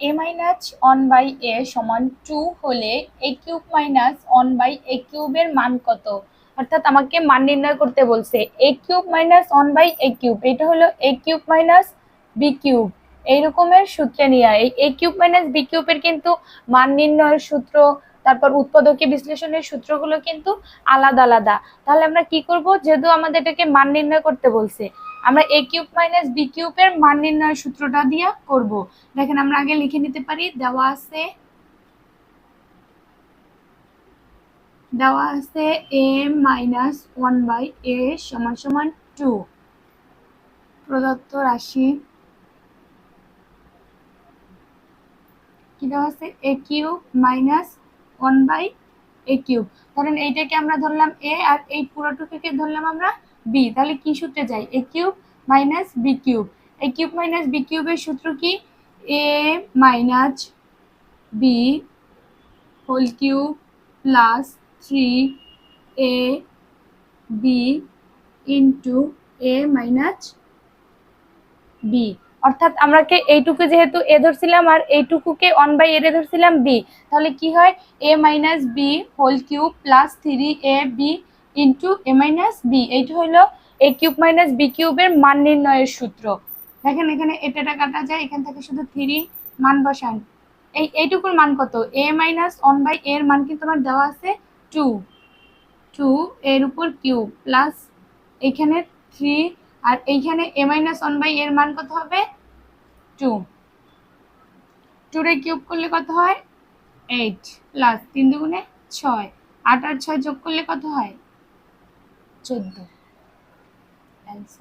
A minus one by a সমান two হলে a cube minus one by a কিউবের মান কত? অর্থাৎ আমাকে মান নির্ণয় করতে বলছে a cube minus one by a cube এটা হলো a cube minus b cube এই রকমের সূত্রে নিয়ে এই এ কিউব মাইনাস বি কিউবের কিন্তু মান নির্ণয়ের সূত্র, তারপর উৎপাদকীয় বিশ্লেষণের সূত্রগুলো কিন্তু আলাদা আলাদা। তাহলে আমরা কি করব? যেহেতু আমাদের এটাকে মান নির্ণয় করতে বলছে। আমরা এ কিউব মাইনাস বি কিউবের মান নির্ণয় সূত্রটা দিয়ে করব। দেখেন আমরা আগে লিখে নিতে পারি, দেওয়া আছে দেওয়া আছে a minus one by a সমান সমান টু প্রদত্ত রাশি কি দেওয়া আছে? A cube minus one by a cube ধরেন এইটাকে আমরা ধরলাম এ আর এই পুরোটুকুকে ধরলাম আমরা বি তাহলে কি সূত্রে যাই? A cube minus B cube A cube minus B কিউবের সূত্র কি? A minus B whole cube plus three A B into A minus B অর্থাৎ আমরাকে এইটুকু যেহেতু এ ধরছিলাম আর এইটুকুকে ওয়ান বাই এ ধরছিলাম বি তাহলে কি হয়? A minus b whole cube plus three a b into a minus b এইটা হলো এ কিউব মাইনাস বি কিউবের মান নির্ণয়ের সূত্র। দেখেন এখানে এটাটা কাটা যায়, এখান থেকে শুধু থ্রি মান বসান। এই, এইটুকুর মান কত? এ মাইনাস ওয়ান বাই এর মান কিন্তু আমার দেওয়া আছে? টু টু এর উপর কিউব প্লাস এইখানে থ্রি আর এইখানে এ মাইনাস ওয়ান বাই এর মান কত হবে? টু টুরে কিউব করলে কত হয়? এইট প্লাস তিন দুগুণে ছয়। আট আর ছয় যোগ করলে কত হয়? 震动干燥